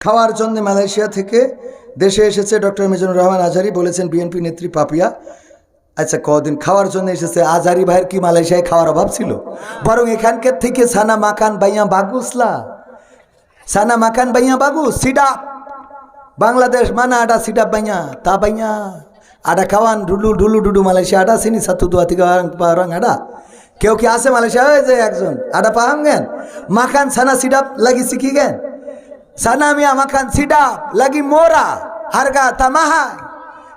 খাওয়ার জন্য মালয়েশিয়া থেকে দেশে এসেছে ডক্টর মিজানুর রহমান আজহারি বলেছেন বিএনপি নেত্রী পাপিয়া। আচ্ছা কদিন খাওয়ার জন্য এসেছে? আজহারি ভাইয়ের কি মালয়েশিয়ায় খাওয়ার অভাব ছিল? বরং এখানকার থেকে সানা মাকান বাইয়া বাগুসলা। সানা মাকান বাইয়া বাগুস, সিডা। বাংলাদেশ মানা ada sidap বাইয়া, তা বাইয়া। ada খাওয়ান dulu Malaysia ada sini satu dua tiga orang empat কেউ কি আছে মালয়েশিয়া? যে একজন। ada পাহাম kan মাখান সানা sidap lagi sikit kan sana mia makan sidap lagi murah harga tak mahal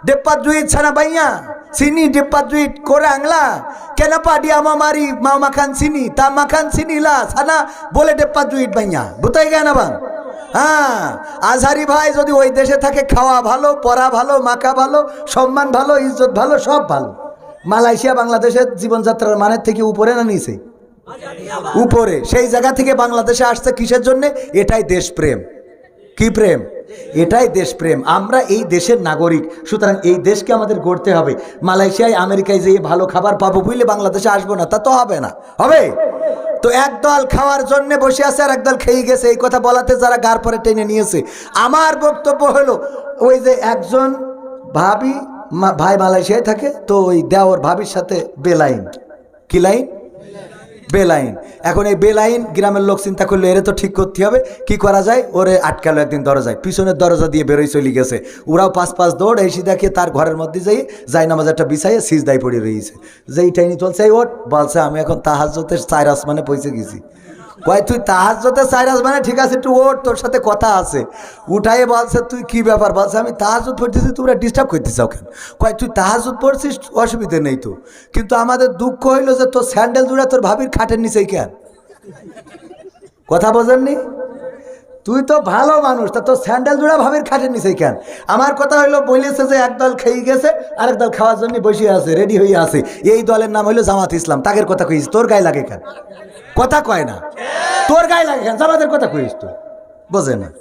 dapat duit sana banyak sini dapat duit kurang lah kenapa dia mau mari mau makan sini tak makan sini lah sana boleh dapat duit banyak betul kan abang হ্যাঁ আজহারি ভাই যদি ওই দেশে থাকে খাওয়া ভালো পড়া ভালো মাকা ভালো সম্মান ভালো ইজ্জত ভালো সব ভালো মালয়েশিয়া বাংলাদেশের জীবনযাত্রার মানের থেকে উপরে না নিচে উপরে, সেই জায়গা থেকে বাংলাদেশে আসছে কিসের জন্য? এটাই দেশপ্রেম। কি প্রেম? এটাই দেশপ্রেম। আমরা এই দেশের নাগরিক, সুতরাং এই দেশকে আমাদের গড়তে হবে। মালয়েশিয়ায়, আমেরিকায় যেয়ে ভালো খাবার পাবো বুঝলে বাংলাদেশে আসব না, তা তো হবে না। হবে? তো একদল খাওয়ার জন্য বসে আছে আর একদল খেয়ে গেছে, এই কথা বলাতে যারা গার পরে টেনে নিয়েছে। আমার বক্তব্য হলো, ওই যে একজন ভাবি ভাই মালয়েশিয়ায় থাকে, তো ওই দেওর ভাবির সাথে বেলাইন। কি লাইন? বেলাইন। এখন এই বেলাইন গ্রামের লোক চিন্তা করল, এরে তো ঠিক করতে হবে, কি করা যায়? ওরে আটকালো একদিন দরজায়। পিছনের দরজা দিয়ে বেরোয় চলে গেছে। ওরাও পাঁচ পাঁচ দৌড় এসে দেখে তার ঘরের মধ্যে যাই যাই নামাজ একটা বিছাইয়ে সিজদাই পড়ে রয়েছে। যেই টাইনি চলছে ওট বলছে, আমি এখন তাহাজতে চার আসমানে পৌঁছে গেছি। কয়, তুই তাহাজতে চার মানে ঠিক আছে, একটু ওট তোর সাথে কথা আছে। উঠাই বলছে, তুই কি ব্যাপার? বলছে, আমি তাহাজুদ পড়তেছি, তোমরা ডিস্টার্ব করতে চাও কেন? কয়, তুই তাহাজুদ পড়ছিস, অসুবিধে নেই তো। কিন্তু আমাদের দুঃখ হইল যে তোর স্যান্ডেল জুড়ে তোর ভাবির খাটের নিচেই কেন? কথা বোঝেননি? তুই তো ভালো মানুষ, তা তোর স্যান্ডেল জোড়া ভাবির খাটের নিচেই কেন? আমার কথা হইল, বলেছে যে একদল খেয়ে গেছে, আরেক দল খাওয়ার জন্য বসে আছে রেডি হয়ে আছে। এই দলের নাম হইল জামাত ইসলাম তাদের কথা কইস, তোর গায়ে লাগে কেন? কথা কয় না। তোর গায়ে লাগে কেন? জামাতের কথা কইস তো বোঝে না।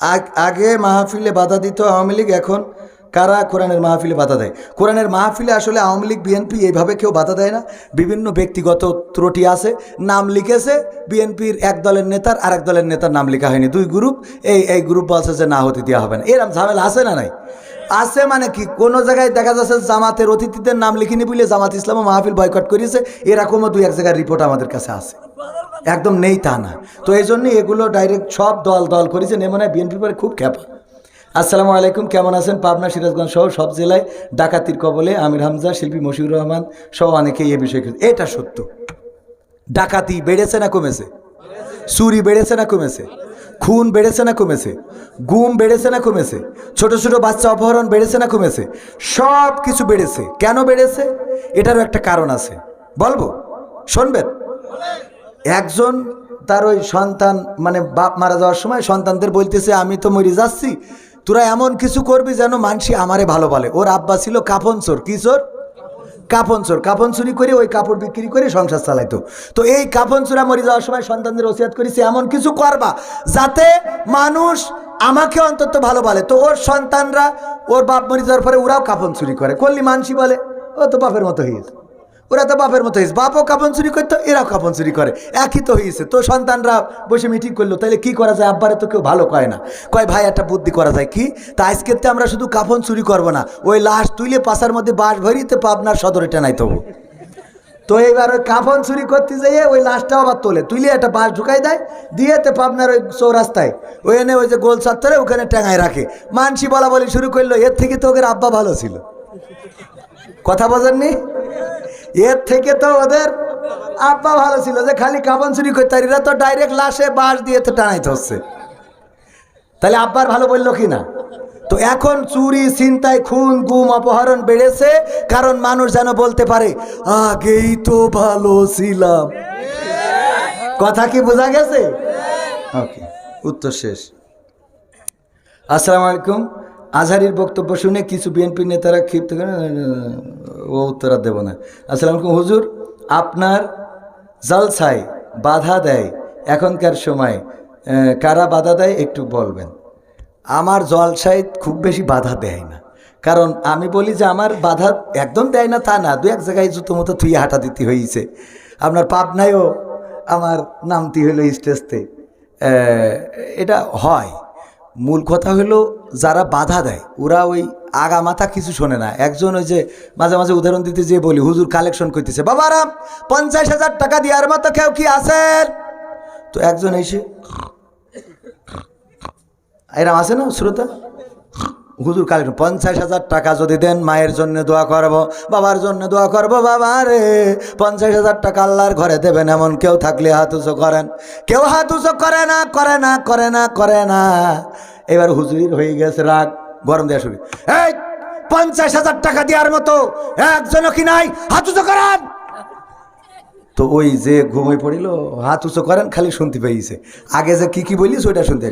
আগ- মাহফিলে বাধা দিত আওয়ামী লীগ, এখন কারা কোরআনের মাহফিলে বাধা দেয়? কোরআনের মাহফিলে আসলে আওয়ামী লীগ, বিএনপি এইভাবে কেউ বাধা দেয় না। বিভিন্ন ব্যক্তিগত ত্রুটি আছে, নাম লিখেছে, বিএনপির এক দলের নেতার আরেক দলের নেতার নাম লেখা হয়নি। দুই গ্রুপ এই এই গ্রুপ বলছে যে না হতে দেওয়া হবে না। এরম ঝামেলা আছে না নাই? আছে মানে কি? কোনো জায়গায় দেখা যাচ্ছে জামাতের অতিথিদের নাম লিখিনি বলে জামাত ইসলাম মাহফিল বয়কট করেছে এরকমও দুই এক জায়গায় রিপোর্ট আমাদের কাছে আছে। একদম নেই তা না। তো এই জন্য এগুলো ডাইরেক্ট সব দল দল করেছেন এমন হয় বিএনপির পরে খুব খ্যাপা। আসসালামু আলাইকুম, কেমন আছেন? পাবনা, সিরাজগঞ্জ সহ সব জেলায় ডাকাতির কবলে আমির হামজা, শিল্পী মশিউর রহমান সহ অনেকেই এ বিষয়ে এটা সত্য। ডাকাতি বেড়েছে না কমেছে? চুরি বেড়েছে না কমেছে? খুন বেড়েছে না কমেছে? গুম বেড়েছে না কমেছে? ছোট ছোট বাচ্চা অপহরণ বেড়েছে না কমেছে? সব কিছু বেড়েছে। কেন বেড়েছে? এটারও একটা কারণ আছে। বলব? শুনবেন? একজন তার ওই সন্তান মানে বাপ মারা যাওয়ার সময় সন্তানদের বলতেছে, আমি তো মরে যাচ্ছি। তোরা এমন কিছু করবি যেন মানসি আমারে ভালো বলে। ওর আব্বা ছিল কাফন চোর কি চোর? কাফন চোর কাপন চুরি করে ওই কাপড় বিক্রি করে সংসার চালাইতো। তো এই কাপন চোরা মরে যাওয়ার সময় সন্তানদের ওসিয়াত করেছে, এমন কিছু করবা যাতে মানুষ আমাকে অন্তত ভালো বলে তো ওর সন্তানরা, ওর বাপ মরে যাওয়ার পরে ওরাও কাপন চুরি করে। করলি মানসি বলে, ও তো বাপের মতো হয়েছে ওরা তো বাপের মতো হয়েছে। বাপও কাপন চুরি করতো, এরাও কাপন চুরি করে। একই তো হয়েছে। তো সন্তানরা বসে মিটিং করল তাহলে কি করা যায়? আব্বারে তো কেউ ভালো কয় না। কয়, ভাই, একটা বুদ্ধি করা যায় কি? তা আজকের তো আমরা শুধু কাফন চুরি করব না। ওই লাশ তুইলে পাশার মধ্যে বাঁশ ভরিতে পাবনার সদরে টেনাই তবু তো এইবার ওই কাফন চুরি করতে যাইয়ে ওই লাশটাও আবার তোলে। তুইলে একটা বাঁশ ঢুকাই দেয়, দিয়ে তো পাবনার ওই চৌরাস্তায়। ওই এনে ওই যে গোল চত্বরে ওখানে ট্যাঙায় রাখে। মানসি বলা বলি শুরু করল, এর থেকে তো ওদের আব্বা ভালো ছিল। কথা বোঝেননি এর থেকে তো ওদের আব্বা ভালো ছিল যে খালি কাবন চুরি করতে এরা তো ডাইরেক্ট লাশে বাঁশ দিয়ে তো টানাইতে হচ্ছে। তাহলে আব্বার ভালো বলল কি না? তো এখন চুরি চিন্তায় খুন গুম অপহরণ বেড়েছে কারণ মানুষ যেন বলতে পারে আগেই তো ভালো ছিলাম। কথা কি বোঝা গেছে? ওকে উত্তর শেষ। আসসালামু আলাইকুম। আজহারির বক্তব্য শুনে কিছু বিএনপি নেতারা ক্ষিপ্ত ও উত্তর দেব না। আসসালামু আলাইকুম, হুজুর, আপনার জালসায় বাধা দেয় এখনকার সময় কারা বাধা দেয় একটু বলবেন। আমার জলসায় খুব বেশি বাধা দেয় না। কারণ আমি বলি যে আমার বাধা একদম দেয় না, তা না, দু এক জায়গায় জুতো মতো থুই হাঁটা দিতে হয়েছে আপনার পাবনায়ও আমার নামতি হইল স্টেজতে এটা হয়। মূল কথা হলো যারা বাধা দেয়, ওরা ওই আগা মাথা কিছু শোনে না। একজন ওই যে মাঝে মাঝে উদাহরণ দিতে যে বলি, হুজুর কালেকশন করতেছে। বাবারা, পঞ্চাশ হাজার টাকা দিয়ে আর মতো কেউ কি আসেন তো একজন এসে, এরম আছে না, শ্রোতা? হুজুর কালেকশন পঞ্চাশ হাজার টাকা যদি দেন, মায়ের জন্য দোয়া করব, বাবার জন্য দোয়া করব, বাবা রে। পঞ্চাশ হাজার টাকা আল্লাহর ঘরে দেবেন, এমন কেউ থাকলে হাত করেন। কেউ হাত করে না করে না করে না করে না। এবার হুজুরির হয়ে গেছে রাগ, গরম দেওয়া শুরু। এই, পঞ্চাশ হাজার টাকা দেওয়ার মতো একজনও কি নাই? হাত উঁচু করেন। তো ওই যে ঘুমিয়ে পড়িল, হাত উঁচু করেন, খালি শুনতে পেয়েছে। আগে যে কি কি বলিস, ওইটা শুনতে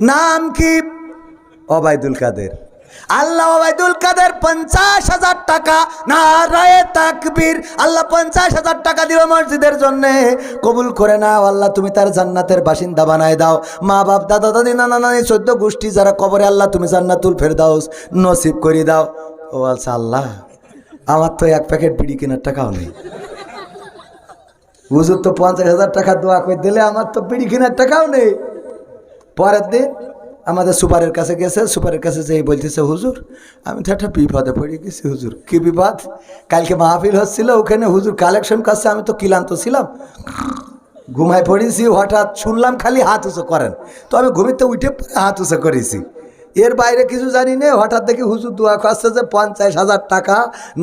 নাম কি? অবায়দুল কাদের। আল্লাহ অবায়দুল কাদের পঞ্চাশ হাজার টাকা না রায়ে তাকবীর। আল্লাহ পঞ্চাশ হাজার টাকা দিল মসজিদের জন্য। কবুল করে নাও আল্লাহ, তুমি তার জান্নাতের বাসিন্দা বানায় দাও। মা বাপ, দাদা দাদি, নানা নানি, চোদ্দ গোষ্ঠী যারা কবরে, আল্লাহ তুমি জান্নাতুল ফের দাও নসিব করে দাও। ও আচ্ছা আল্লাহ, আমার তো এক প্যাকেট বিড়ি কেনার টাকাও নেই। হুজুর তো পঞ্চাশ হাজার টাকা দোয়া করে দিলে আমার তো বিড়ি কেনার টাকাও নেই। পরের দিন আমাদের সুপারের কাছে গেছে, সুপারের কাছে যেই বলতেছে, হুজুর, আমি তো একটা বিপদে পড়ে গেছি, হুজুর। কি বিপদ? কালকে মাহফিল হচ্ছিল, ওখানে হুজুর কালেকশন করছে, আমি তো ক্লান্ত ছিলাম। ঘুমায় পড়েছি, হঠাৎ শুনলাম খালি হাত উঁচু করেন। তো আমি ঘুমিতে উঠে হাত উঁচু করেছি। এর বাইরে কিছু জানি না, হঠাৎ দেখি হুজুর দোয়া করছে যে পঞ্চাশ হাজার টাকা।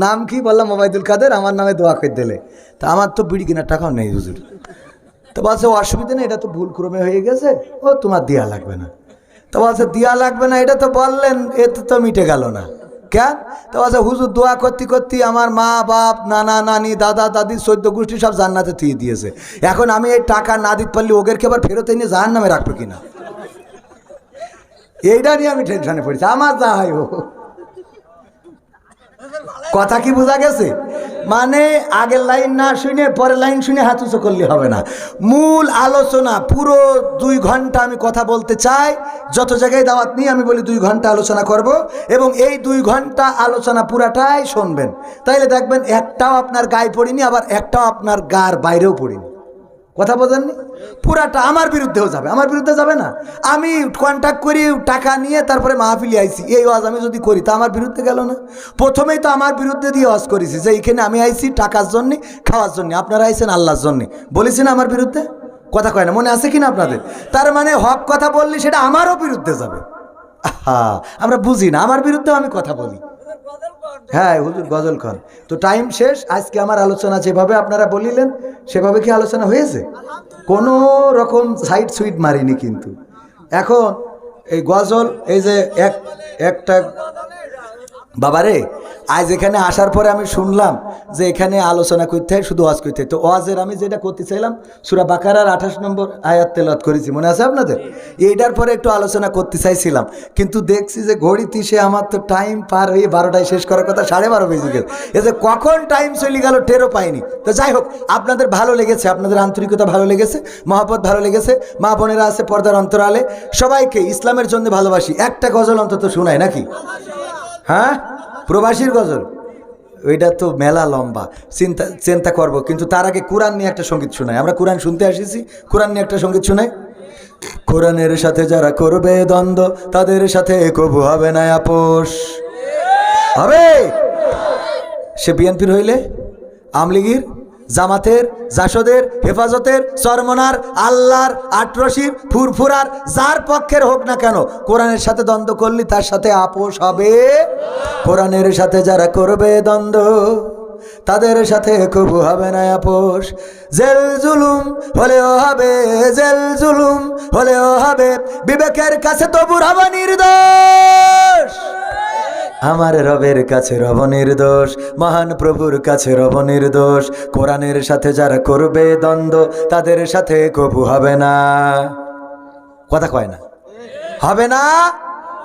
নাম কি? বললাম মোবাইদুল কাদের, আমার নামে দোয়া করে দিলে। তা আমার তো বিড়ি কেনার টাকাও নেই, হুজুর। তো বলছে, অসুবিধা নেই, এটা তো ভুল ক্রমে হয়ে গেছে। ও, তোমার দেওয়া লাগবে না। তো বলছে দেওয়া লাগবে না, এটা তো বললেন এতে তো মিটে গেল না। কেন? তো বলছে, হুজুর, দোয়া করতে করতে আমার মা, বাপ, নানা, নানি, দাদা, দাদি চৈদ্য গোষ্ঠী সব জান্নাতে থুয়ে দিয়েছে। এখন আমি এই টাকা না দিতে পারলে ওদেরকে আবার ফেরত এনে জাহান নামে রাখব কিনা? এইটা নিয়ে আমি টেনশনে পড়েছি। আমার যা হয় ও কথা কি বোঝা গেছে? মানে আগের লাইন না শুনে পরের লাইন শুনে হাত উঁচু করলে হবে না। মূল আলোচনা, পুরো দুই ঘণ্টা আমি কথা বলতে চাই, যত জায়গায় দাওয়াত নিয়ে আমি বলি দুই ঘণ্টা আলোচনা করব এবং এই দুই ঘণ্টা আলোচনা পুরাটাই শুনবেন। তাইলে দেখবেন একটাও আপনার গায়ে পড়িনি, আবার একটাও আপনার গার বাইরেও পড়িনি। কথা বোঝেননি? পুরাটা আমার বিরুদ্ধেও যাবে, আমার বিরুদ্ধে যাবে না। আমি কন্ট্যাক্ট করি, টাকা নিয়ে তারপরে মাহফিলি আইছি। এই ওয়াজ আমি যদি করি, তা আমার বিরুদ্ধে গেল না। প্রথমেই তো আমার বিরুদ্ধে দিয়ে ওয়াজ করেছি যে, এইখানে আমি আইছি টাকার জন্যে, খাওয়ার জন্যে, আপনারা আইছেন আল্লাহর জন্যে। বলেছি না আমার বিরুদ্ধে? কথা কয় না, মনে আছে কি না আপনাদের? তার মানে হক কথা বললে সেটা আমারও বিরুদ্ধে যাবে। হ্যাঁ আমরা বুঝি না, আমার বিরুদ্ধেও আমি কথা বলি। হ্যাঁ হুজুর, গজল খান তো টাইম শেষ, আজকে আমার আলোচনা যেভাবে আপনারা বলিলেন, সেভাবে কি আলোচনা হয়েছে? কোনো রকম সাইড সুইট মারিনি কিন্তু। এখন এই গজল, এই যে এক, একটা বাবারে আজ এখানে আসার পরে আমি শুনলাম যে এখানে আলোচনা করতে হয়, শুধু ওয়াজ করতে তো ওয়াজের আমি যেটা করতে চাইলাম, সুরা বাকারার আঠাশ নম্বর আয়াত তেলাত করেছি। মনে আছে আপনাদের? এইটার পরে একটু আলোচনা করতে চাইছিলাম। কিন্তু দেখছি যে ঘড়ি তিসে আমার তো টাইম পার হয়ে বারোটায় শেষ করার কথা, সাড়ে বারো বেজে গেল। এ যে কখন টাইম চলে গেল টেরও পাইনি। তো যাই হোক, আপনাদের ভালো লেগেছে, আপনাদের আন্তরিকতা ভালো লেগেছে মহাপত ভালো লেগেছে, মা বোনেরা আছে পর্দার অন্তরালে, সবাইকে ইসলামের জন্য ভালোবাসি। একটা গজল অন্তত শোনায় নাকি? হ্যাঁ? প্রবাসীর গজল। ওইটা তো মেলা লম্বা। চিন্তা চিন্তা করব। কিন্তু তার আগে কোরআন নিয়ে একটা সংগীত শোনায় আমরা কোরআন শুনতে আসিছি কোরআন নিয়ে একটা সংগীত শোনাই। কোরআনের সাথে যারা করবে দ্বন্দ্ব, তাদের সাথে কবু হবে না আপোষ। হবে? সে বিএনপির হইলে? আমলিগির জামাতের, জাসদের, হেফাজতের চরমনার আল্লাহর আটরশির ফুরফুরার, যার পক্ষের হোক না কেন, কোরআনের সাথে দ্বন্দ্ব করলে তার সাথে আপোষ হবে। কোরআনের সাথে যারা করবে দ্বন্দ্ব, তাদের সাথে কবু হবে না আপোষ। জেল জুলুম হলেও হবে, জেল জুলুম হলেও হবে। বিবেকের কাছে তবু হবে নির্দোষ। আমার রবের কাছে রব নির্দোষ, মহান প্রভুর কাছে রব নির্দোষ। কোরআনের সাথে যারা করবে দ্বন্দ্ব, তাদের সাথে কবু হবে না। কথা কয় না। হবে না?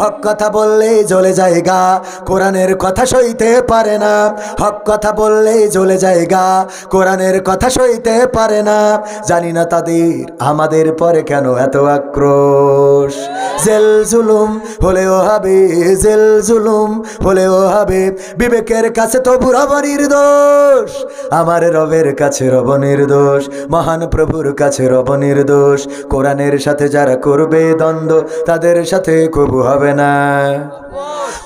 হক কথা বললেই জ্বলে যায় গা কোরআনের কথা সইতে পারে না। হক কথা বললেই জ্বলে যায় গা কোরআনের কথা সইতে পারে না। জানি না তাদের, আমাদের পরে কেন এত আক্রোশ? জেল জুলুম হলেও হবে, জেল জুলুম হলেও হবে। বিবেকের কাছে তো রব নির্দোষ আমার রবের কাছে রব নির্দোষ মহান প্রভুর কাছে রব নির্দোষ কোরআনের সাথে যারা করবে দ্বন্দ্ব, তাদের সাথে কবু হবে না।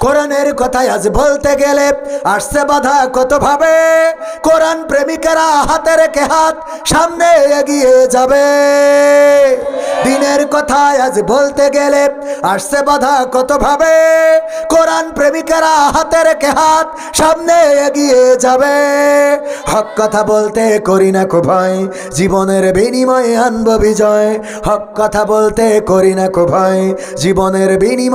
কোরআনের কথাই আজ বলতে গেলে আসছে বাধা কত ভাবে? কোরআন প্রেমিকেরা হাতে রেখে হাত সামনে এগিয়ে যাবে। দিনের কথায় আজ বলতে গেলে আসছে বাধা কত ভাবে কোরআন প্রেমিকেরা হাতে রেখে হাত সামনে এগিয়ে যাবে। হক কথা বলতে করি না ভয়, জীবনের বিনিময়ে আনব বিজয়। হক কথা বলতে করি না ভয়, জীবনের বিনিময়